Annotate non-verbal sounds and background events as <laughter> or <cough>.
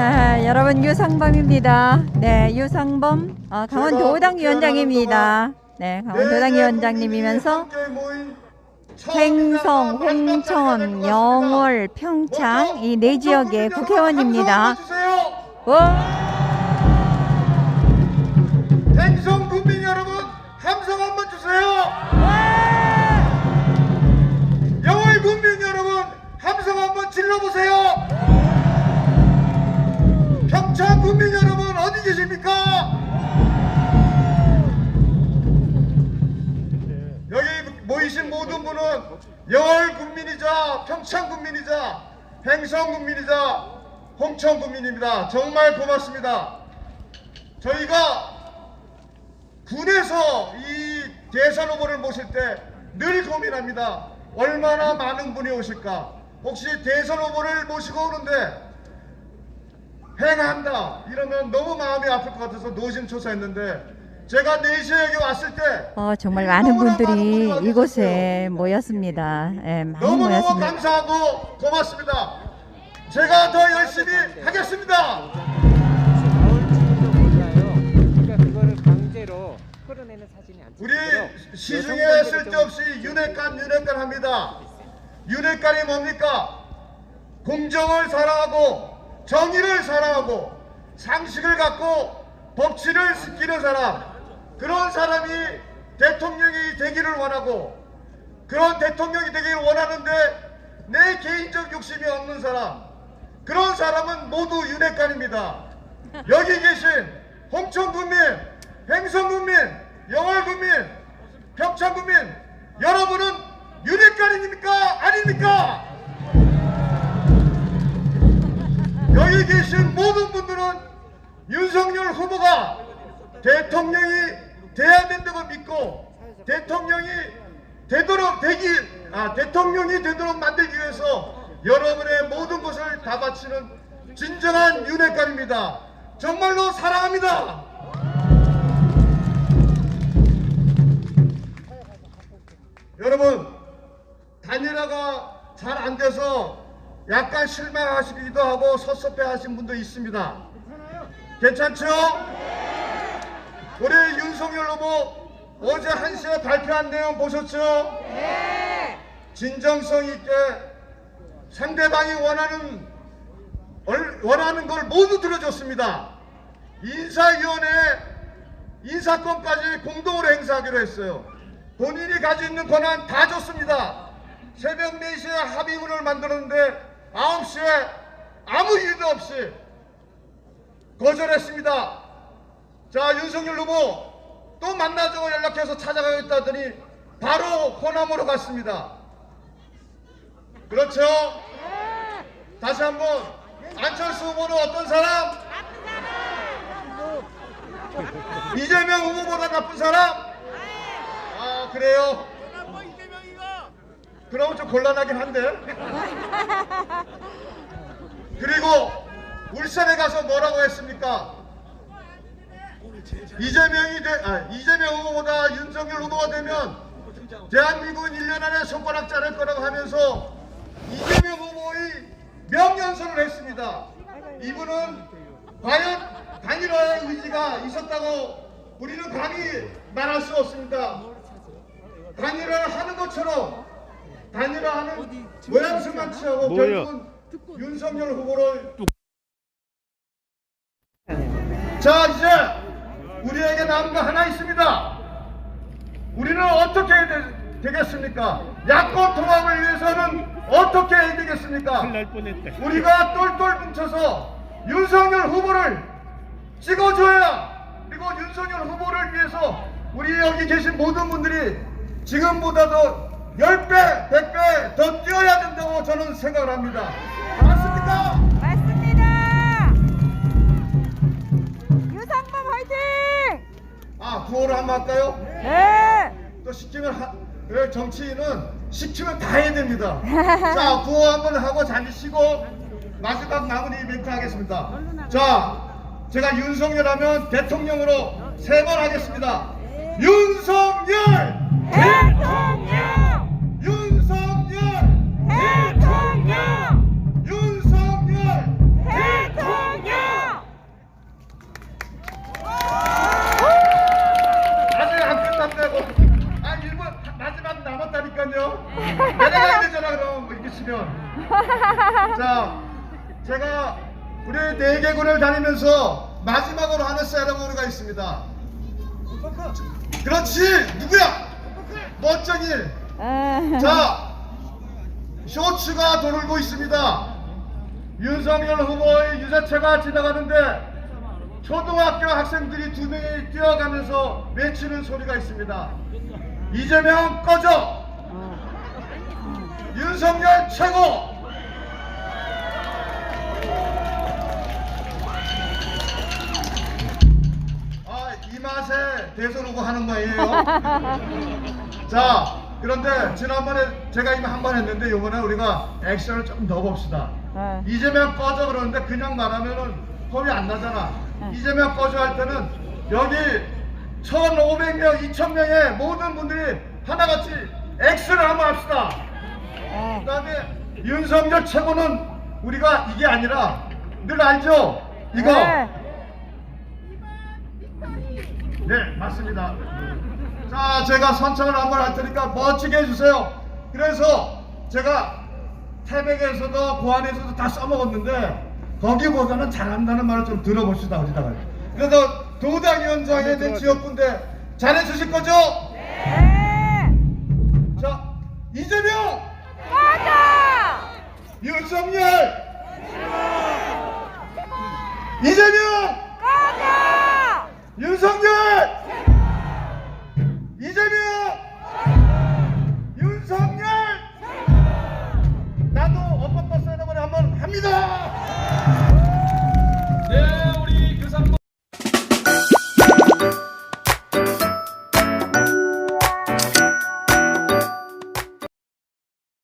자, 여러분 유상범입니다. 네, 유상범 어, 강원도당 위원장입니다. 네, 강원도당 위원장님이면서 횡성, 홍천, 영월, 평창 이 네 지역의 국회의원입니다. 와, 행성 국민 여러분 함성 한번 주세요. 영월 국민 여러분 함성 한번 질러보세요. 영월 국민이자 평창 국민이자 행성 국민이자 홍천 국민입니다. 정말 고맙습니다. 저희가 군에서 이 대선 후보를 모실 때 늘 고민합니다. 얼마나 많은 분이 오실까? 혹시 대선 후보를 모시고 오는데 행한다 이러면 너무 마음이 아플 것 같아서 노심초사했는데 제가 4시에 여기 왔을 때 어, 정말 많은 분들이 이곳에 모였습니다. 예, 많이 너무너무 모였습니다. 감사하고 고맙습니다. 제가 더 열심히 하겠습니다. 우리 시중에 쓸데없이 좀 윤회관 윤회관 합니다. 윤회관이 뭡니까? 공정을 사랑하고 정의를 사랑하고 상식을 갖고 법치를 지키는 사람 그런 사람이 대통령이 되기를 원하고 그런 대통령이 되기를 원하는데 내 개인적 욕심이 없는 사람 그런 사람은 모두 윤회관입니다. 여기 계신 홍천 국민, 행성 국민, 영월 국민, 평창 국민 여러분은 윤회관입니까? 아닙니까? 여기 계신 모든 분들은 윤석열 후보가 대통령이 돼야 된다고 믿고 대통령이 되도록 되기 아 대통령이 되도록 만들기 위해서 여러분의 모든 것을 다 바치는 진정한 윤회관입니다. 정말로 사랑합니다. 여러분 단일화가 잘 안 돼서 약간 실망하시기도 하고 섭섭해 하신 분도 있습니다. 괜찮죠? 우리 윤석열 후보 어제 1시에 발표한 내용 보셨죠? 진정성 있게 상대방이 원하는 얼- 원하는 걸 모두 들어줬습니다. 인사위원회 인사권까지 공동으로 행사하기로 했어요. 본인이 가지고 있는 권한 다 줬습니다. 새벽 4시에 합의문을 만들었는데 9시에 아무 일도 없이 거절했습니다. 자, 윤석열 후보 또 만나자고 연락해서 찾아가겠다더니 바로 호남으로 갔습니다. 그렇죠? 다시 한번 안철수 후보는 어떤 사람? 이재명 후보보다 나쁜 사람? 아 그래요? 그러면 좀 곤란하긴 한데 <laughs> 그리고 울산에 가서 뭐라고 했습니까? 이재명이 돼, 아, 이재명 후보보다 윤석열 후보가 되면 대한민국은 1년 안에 손가락 자를 거라고 하면서 이재명 후보의 명연설을 했습니다. 이분은 과연 단일화의 의지가 있었다고 우리는 감히 말할 수 없습니다. 단일화를 하는 것처럼 단일화하는 모양새만 취하고 뭐예요? 결국은 윤석열 후보를 자 이제 우리에게 남은 거 하나 있습니다. 우리는 어떻게 해야 되, 되겠습니까? 야권 통합을 위해서는 어떻게 해야 되겠습니까? 우리가 똘똘 뭉쳐서 윤석열 후보를 찍어줘야 그리고 윤석열 후보를 위해서 우리 여기 계신 모든 분들이 지금보다도 10배, 100배 더 뛰어야 된다고 저는 생각을 합니다. 맞습니까? 아, 구호를 한번 할까요? 네. 또 시키면 하, 그 정치인은 시키면 다 해야 됩니다. <laughs> 자, 구호 한번 하고 잠시 쉬고 마지막 마무리 멘트 하겠습니다. 자, 제가 윤석열 하면 대통령으로 세 번 하겠습니다. 윤석열! 대통령! 내가 해야 되잖아 그럼 뭐 이렇게 치면. 자 제가 우리 네 개군을 다니면서 마지막으로 하는 세레모니가 있습니다. 그렇지! 누구야? 멋쟁이! 자 쇼츠가 돌고 있습니다. 윤석열 후보의 유자체가 지나가는데 초등학교 학생들이 두 명이 뛰어가면서 외치는 소리가 있습니다. 이재명 꺼져! 윤석열 최고! 아, 이 맛에 대선 후보 하는 거예요. <laughs> 자, 그런데 지난번에 제가 이미 한 번 했는데 이번에 우리가 액션을 좀더 봅시다. 어. 이재명 꺼져 그러는데 그냥 말하면은 겁이 안 나잖아. 응. 이재명 꺼져 할 때는 여기 1,500명, 2,000명의 모든 분들이 하나같이 액션을 한번 합시다. 에. 그다음에 윤석열 최고는 우리가 이게 아니라 늘 알죠? 이거. 네. 네, 맞습니다. 자, 제가 선창을 한번 할 테니까 멋지게 해주세요. 그래서 제가 태백에서도 고안에서도 다 써먹었는데 거기보다는 잘한다는 말을 좀 들어봅시다, 어디다가. 그래서 도당위원장에 내 지역군데 잘해주실 거죠? 네. 자, 이재명! 윤석열! 이재명! 꺼져! 윤석열! 이재명! 윤석열! 나도 어퍼버스 여러분 한번 합니다!